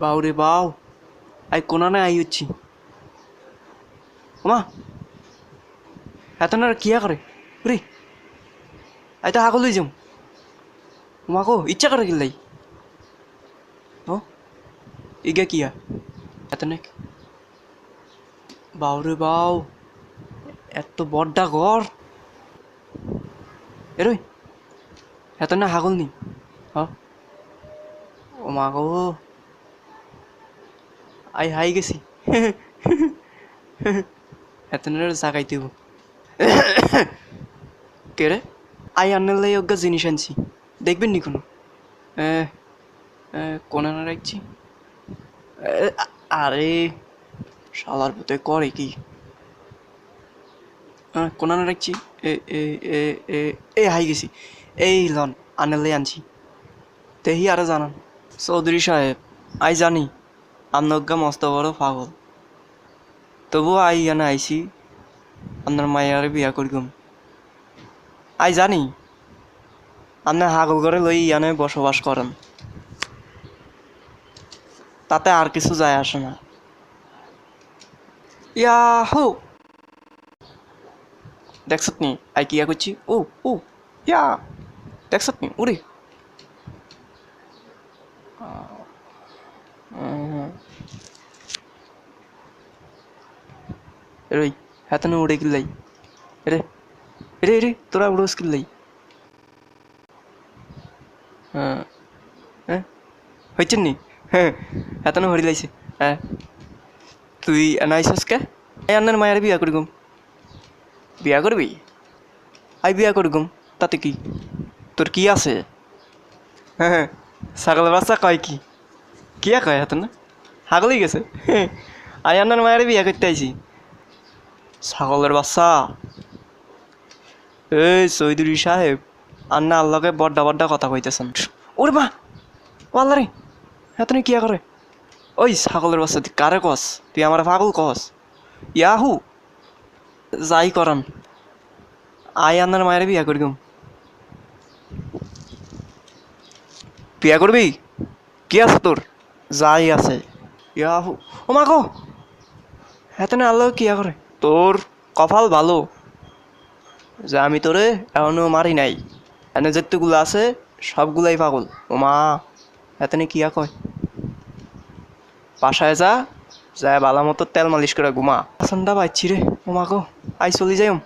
বাউরে বাউ। I কোনানে I হচ্ছি। ওমা এত না কিয়া করে রে আই তো হাগল যাম ওমা কো, ইচ্ছা করে গেলাই ও, ইগা কিয়া? এত নে বাউরে বাউ এত বড্ডা ঘর। এরই এত না হাগল নি। হ। ও মা গো আই হাই গেছি। এত না জাগাইতে হইব। কে রে? আই আনলে অজ্ঞা জিনিস আনছি। দেখবেন নি কোনো? এ, এ, না রাখছি? আরে শালার ভূতে করে কি? হ্যাঁ কোনানে রাখছি? এ এ হাই গেছি। এই লন আনেলে আনছি। তেহি আরও জানান। চৌধুরী সাহেব আই জানি। আপনার মস্ত বড় পাগল। তবু আই ইয়ানে আইছি আপনার মায়ারে বিয়া করিগম। আই জানি আপনার হাগল করে লই ইয়ানে বসবাস করেন। তাতে আর কিছু যায় আসে না। ইয়াহু! দেখছত নি, আই কিয়া করছি ও ও ইয়া! দেখছত নি উরে রই হাতানো উড়ে কিল্লাই রে রে তোরা উড়োস কিল্লাই হ্যাঁ। হ্যাঁ? হয়েছেন নি? হ্যাঁ হাতানো হরি লাইছে হ্যাঁ। তুই আনাইছস কে? এই আন্নার মায়ের বিয়া করিগম। বিয়া করবি? আই বিয়া করিগম, তাতে কি? তোর কি আছে? হ্যাঁ হ্যাঁ। বাচ্চা কয় কি? কিয়া কয় হাতে না? হাগলেই গেছে। আই আন্নার মায়ের বিয়া করতে আইছি। ছাগলের বাচ্চা। এই চৌধুরী সাহেব, আন্না আল্লাহকে বড্ডা বড্ডা কথা কইতেছেন। ওরে মা ও আল্লাহ রে এতনে কিয়া করে? ওই ছাগলের বাচ্চা, তুই কারে কস? তুই আমার পাগল কস? ইয়াহু, যাই করান। আই আন্নার মায়ের বিয়া করিগম। বিয়া করবি? কি আছে তোর? যাই আছে। ইয়াহু ও মা গো! এতনে আল্লাহ কিয়া করে তোর কপাল ভালো, যে আমি তোরে এখনও মারি নাই। এনে যেগুলো আছে, সবগুলাই পাগল। ও মা এতনে কিয়া কয়? বাসায় যা, যায় বালা মতো তেল মালিশ করে ঘুমা ঠান্ডা পাইছি রে ও মা গো, আই চলি যাইম।